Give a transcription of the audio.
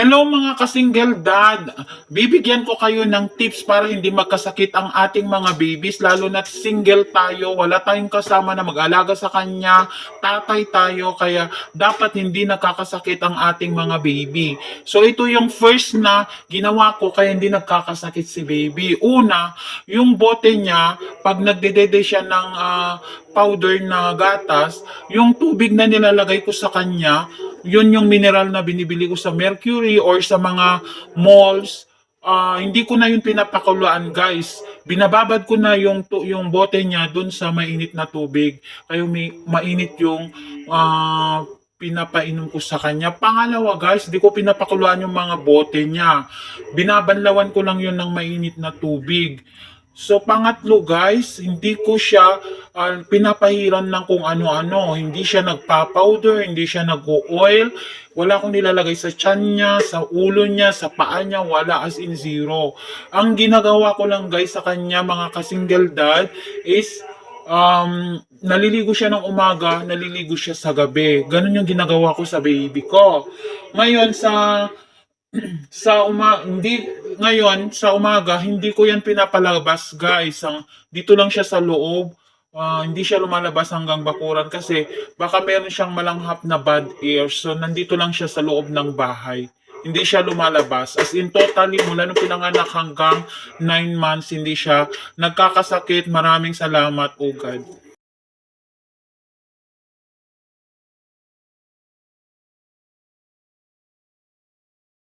Hello mga ka-single dad! Bibigyan ko kayo ng tips para hindi magkasakit ang ating mga babies lalo na single tayo, wala tayong kasama na mag-alaga sa kanya, tatay tayo kaya dapat hindi nakakasakit ang ating mga baby. So ito yung first na ginawa ko kaya hindi nagkakasakit si baby. Una, yung bote niya, pag nagdedede siya ng ah, powder na gatas, yung tubig na nilalagay ko sa kanya, yun yung mineral na binibili ko sa Mercury or sa mga malls. Ah, hindi ko na yun pinapakuluan, guys. Binababad ko na yung tu- yung bote niya dun sa mainit na tubig. Kaya may mainit yung ah, pinapainom ko sa kanya. Pangalawa, guys, di ko pinapakuluan yung mga bote niya. Binabanlawan ko lang yun ng mainit na tubig. So pangatlo guys, hindi ko siya ah, pinapahiran ng kung ano-ano. Hindi siya nagpa-powder, hindi siya nag-oil. Wala akong nilalagay sa tiyan niya, sa ulo niya, sa paa niya, wala as in zero. Ang ginagawa ko lang guys sa kanya mga ka-single dad is um, naliligo siya ng umaga, naliligo siya sa gabi. Ganun yung ginagawa ko sa baby ko. Ngayon sa sa uma hindi ngayon sa umaga hindi ko yan pinapalabas guys. Ang dito lang siya sa loob. Ah, hindi siya lumalabas hanggang bakuran kasi baka meron siyang malanghap na bad air. So nandito lang siya sa loob ng bahay. Hindi siya lumalabas. As in totally mula nung pinanganak hanggang 9 months hindi siya nagkakasakit. Maraming salamat oh God